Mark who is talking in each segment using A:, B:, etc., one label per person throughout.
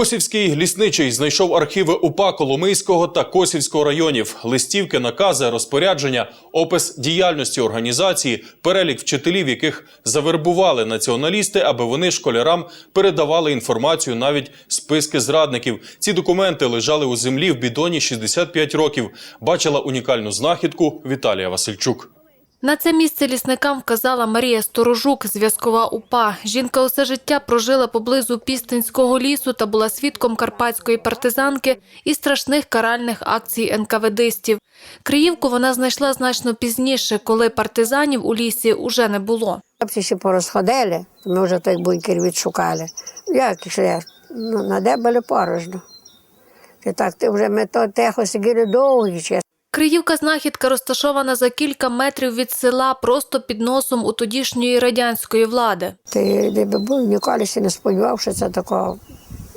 A: Косівський лісничий знайшов архіви УПА Коломийського та Косівського районів, листівки, накази, розпорядження, опис діяльності організації, перелік вчителів, яких завербували націоналісти, аби вони школярам передавали інформацію, навіть списки зрадників. Ці документи лежали у землі в бідоні 65 років. Бачила унікальну знахідку Віталія Васильчук.
B: На це місце лісникам вказала Марія Сторожук, зв'язкова УПА. Жінка усе життя прожила поблизу Пістинського лісу та була свідком карпатської партизанки і страшних каральних акцій НКВДистів. Криївку вона знайшла значно пізніше, коли партизанів у лісі уже не було.
C: Хлопці ще порозходили, ми вже той бункер відшукали. Як ще? Ну, на де були порожно. І так ти вже ми то тихо сиділи довгий час.
B: Криївка знахідка розташована за кілька метрів від села, просто під носом у тодішньої радянської влади.
C: Ти де би був, ніколи не сподівався, що це такого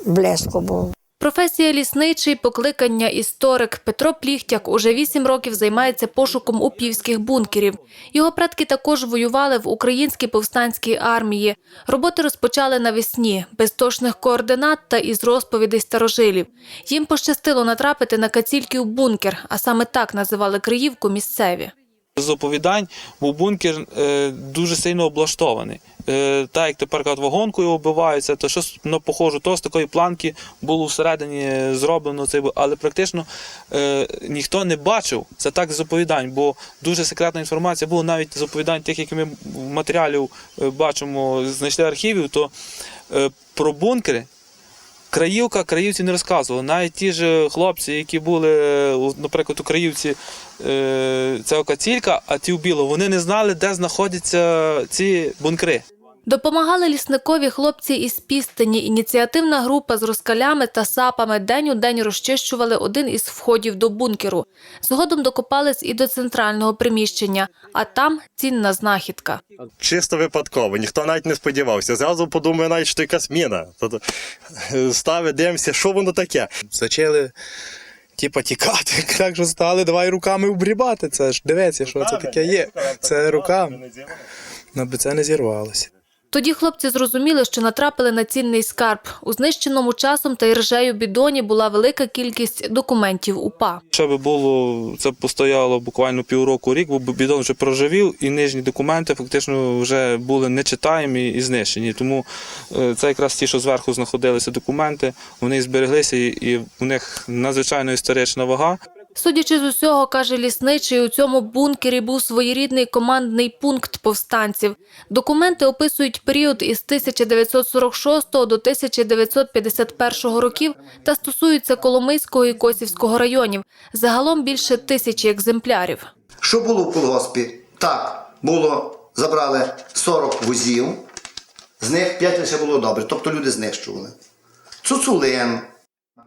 C: блеску був.
B: Професія лісничий, покликання історик Петро Пліхтяк уже вісім років займається пошуком упівських бункерів. Його предки також воювали в українській повстанській армії. Роботи розпочали навесні, без точних координат та із розповідей старожилів. Їм пощастило натрапити на Кацільків бункер, а саме так називали Криївку місцеві.
D: З оповідань був бункер е, дуже сильно облаштований. Е, так як тепер кажуть, вагонкою оббиваються, то щось ну, похоже, то з такої планки було всередині зроблено цей, бу- але практично е, ніхто не бачив. Це так з оповідань, бо дуже секретна інформація була навіть з оповідань тих, які ми в матеріалів е, бачимо, знайшли архівів, то е, про бункери Краївка, краївці не розказували. Навіть ті ж хлопці, які були, е, наприклад, у Краївці, е, це Окацілька, а ті у Біло, вони не знали, де знаходяться ці бункери.
B: Допомагали лісникові хлопці із Пістині. Ініціативна група з розкалями та сапами день у день розчищували один із входів до бункеру. Згодом докопались і до центрального приміщення, а там цінна знахідка.
E: Чисто випадково, ніхто навіть не сподівався. Зразу подумає, навіть що якась міна. Тобто, стави, дивимося, що воно таке.
F: Почали типа тікати. Так що стали, давай руками вбрібати. Це ж дивіться, що це таке є. Це руками. Ну, би це не зірвалося.
B: Тоді хлопці зрозуміли, що натрапили на цінний скарб. У знищеному часом та іржею бідоні була велика кількість документів УПА.
D: Ще би було, це постояло буквально півроку рік, бо бідон вже проживів, і нижні документи фактично вже були нечитаємі і знищені. Тому е, це якраз ті, що зверху знаходилися документи, вони збереглися, і, в них надзвичайно історична вага.
B: Судячи з усього, каже лісничий, у цьому бункері був своєрідний командний пункт повстанців. Документи описують період із 1946 до 1951 років та стосуються Коломийського і Косівського районів. Загалом більше тисячі екземплярів.
G: Що було в колгоспі? Так, було, забрали 40 вузів, з них 5 лише було добре, тобто люди знищували. Цуцулин,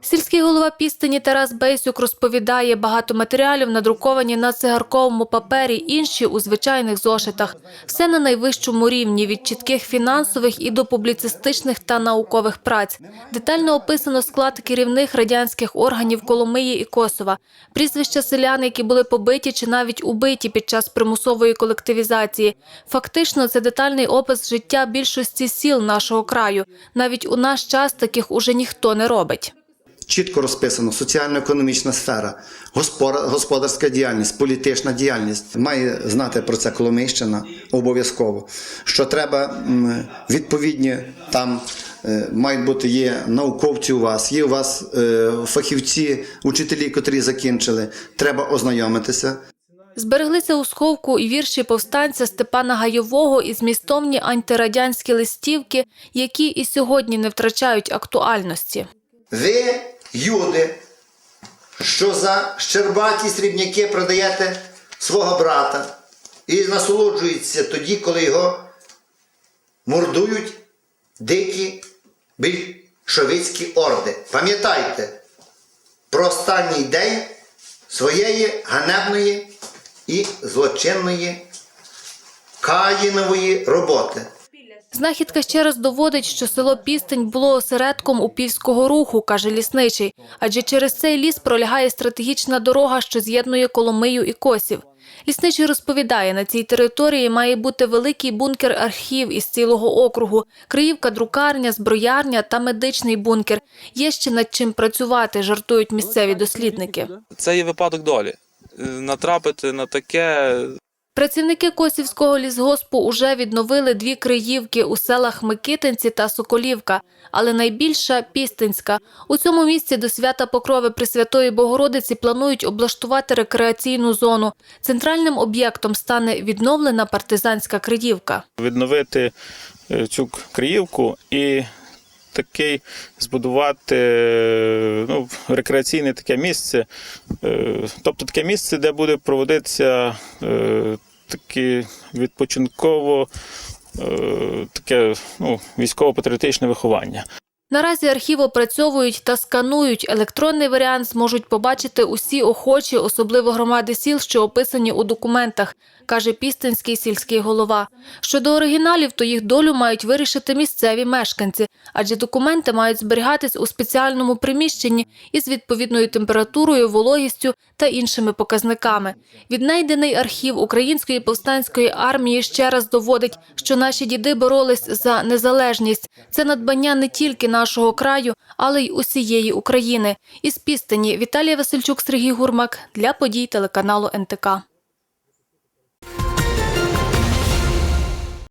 B: Сільський голова Пістині Тарас Бейсюк розповідає, багато матеріалів надруковані на цигарковому папері, інші у звичайних зошитах. Все на найвищому рівні від чітких фінансових і до публіцистичних та наукових праць. Детально описано склад керівних радянських органів Коломиї і Косова, прізвища селян, які були побиті чи навіть убиті під час примусової колективізації. Фактично, це детальний опис життя більшості сіл нашого краю. Навіть у наш час таких уже ніхто не робить.
G: Чітко розписано соціально-економічна сфера, господарська діяльність, політична діяльність. Має знати про це Коломийщина обов'язково. Що треба відповідні там. е, Мають бути є науковці у вас, є у вас е, фахівці, учителі, котрі закінчили. Треба ознайомитися.
B: Збереглися у сховку і вірші повстанця Степана Гайового і змістовні антирадянські листівки, які і сьогодні не втрачають актуальності.
G: Ви, юди, що за щербаті срібняки продаєте свого брата і насолоджуєтеся тоді, коли його мордують дикі більшовицькі орди. Пам'ятайте про останній день своєї ганебної і злочинної каїнової роботи.
B: Знахідка ще раз доводить, що село Пістень було осередком упівського руху, каже лісничий, адже через цей ліс пролягає стратегічна дорога, що з'єднує Коломию і Косів. Лісничий розповідає, на цій території має бути великий бункер-архів із цілого округу, Криївка, друкарня, зброярня та медичний бункер. Є ще над чим працювати, жартують місцеві дослідники.
D: Це є випадок долі. Е, Натрапити на таке
B: Працівники Косівського лісгоспу уже відновили дві криївки у селах Микитинці та Соколівка, але найбільша – Пістинська. У цьому місці до свята Покрови Пресвятої Богородиці планують облаштувати рекреаційну зону. Центральним об'єктом стане відновлена партизанська криївка.
H: відновити е, цю Криївку і такий збудувати е, ну, рекреаційне таке місце, е, тобто таке місце, де буде проводитися е, відпочинково, е, таке ну, військово-патріотичне виховання.
B: Наразі архів опрацьовують та сканують. Електронний варіант зможуть побачити усі охочі, особливо громади сіл, що описані у документах, каже Пістинський сільський голова. Щодо оригіналів, то їх долю мають вирішити місцеві мешканці, адже документи мають зберігатись у спеціальному приміщенні із відповідною температурою, вологістю та іншими показниками. Віднайдений архів Української повстанської армії ще раз доводить, що наші діди боролись за незалежність. Це надбання не тільки нашого краю, але й усієї України. Із пістині Віталія Васильчук, Сергій Гурмак для подій телеканалу НТК.